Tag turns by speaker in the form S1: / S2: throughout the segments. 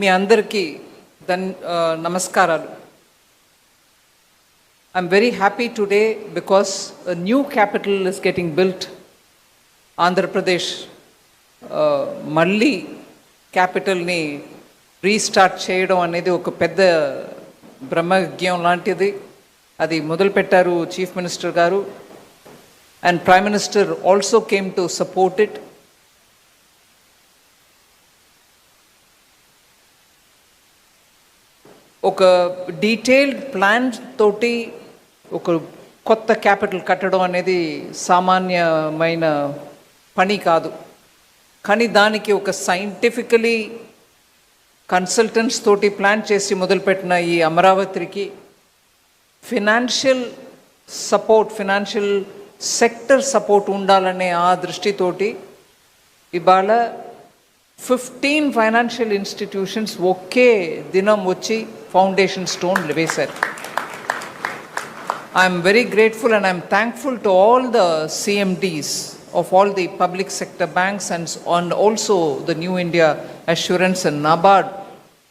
S1: మీ అందరికీ దన్ నమస్కారాలు. I'm very happy today because new capital is getting built Andhra Pradesh మళ్ళీ క్యాపిటల్ని రీస్టార్ట్ చేయడం అనేది ఒక పెద్ద బ్రహ్మజ్ఞం లాంటిది. అది మొదలుపెట్టారు చీఫ్ మినిస్టర్ గారు. And prime minister also came to support it ఒక డీటెయిల్డ్ ప్లాన్ తోటి ఒక కొత్త క్యాపిటల్ కట్టడం అనేది సామాన్యమైన పని కాదు. కానీ దానికి ఒక సైంటిఫికలీ కన్సల్టెంట్స్ తోటి ప్లాన్ చేసి మొదలుపెట్టిన ఈ అమరావతికి financial support financial sector support ఉండాలనే ఆ దృష్టితోటి ఇవాళ ఫిఫ్టీన్ ఫైనాన్షియల్ ఇన్స్టిట్యూషన్స్ ఒకే దినం వచ్చి ఫౌండేషన్ స్టోన్ వేశారు I'm very grateful and I'm thankful to all the CMDs of all the public sector banks and, s- and also the New India Assurance and NABARD,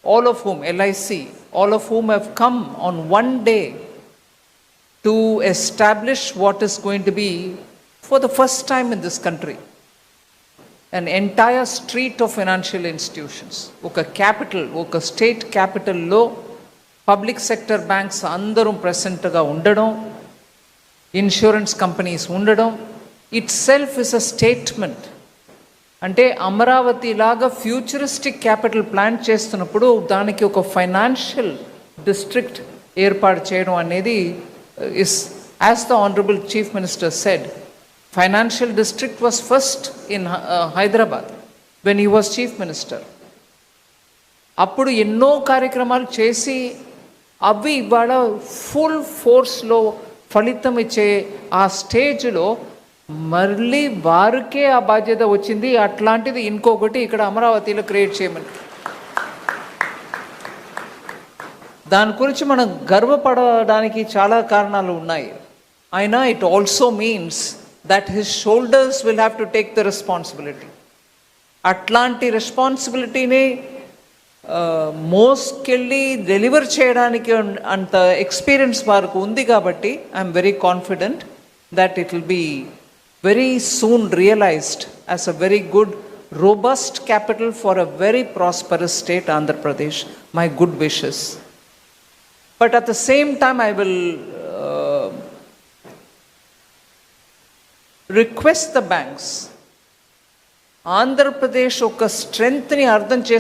S1: all of whom, LIC, all of whom have come on one day to establish what is going to be, for the first time in this country, an entire street of financial institutions. ఒక capital ఒక state క్యాపిటల్లో public sector banks అందరం ప్రెసెంట్గా ఉండడం insurance companies ఉండడం itself is a statement. అంటే అమరావతి లాగా futuristic capital plan చేస్తున్నప్పుడు దానికి ఒక ఫైనాన్షియల్ డిస్ట్రిక్ట్ ఏర్పాటు చేయడం అనేది is as the honourable chief minister said financial district was first in Hyderabad when he was chief minister అప్పుడు ఎన్నో కార్యక్రమాలు చేసి అవి ఇవాళ ఫుల్ ఫోర్స్లో ఫలితం ఇచ్చే ఆ స్టేజ్లో మళ్ళీ వారికే ఆ బాధ్యత వచ్చింది. అట్లాంటిది ఇంకొకటి ఇక్కడ అమరావతిలో క్రియేట్ చేయమని. దాని గురించి మనం గర్వపడడానికి చాలా కారణాలు ఉన్నాయి. అయినా it also means that his shoulders will have to take the responsibility అట్లాంటి రెస్పాన్సిబిలిటీని మోస్కెళ్ళి డెలివర్ చేయడానికి ఉన్- అంత ఎక్స్పీరియన్స్ వారికి ఉంది కాబట్టి I'm very confident that it will be very soon realised as a very good robust capital for a very prosperous state Andhra Pradesh my good wishes but at the same time I will request the banks Andhra Pradesh ఒక స్ట్రెంగ్త్ని అర్థం చే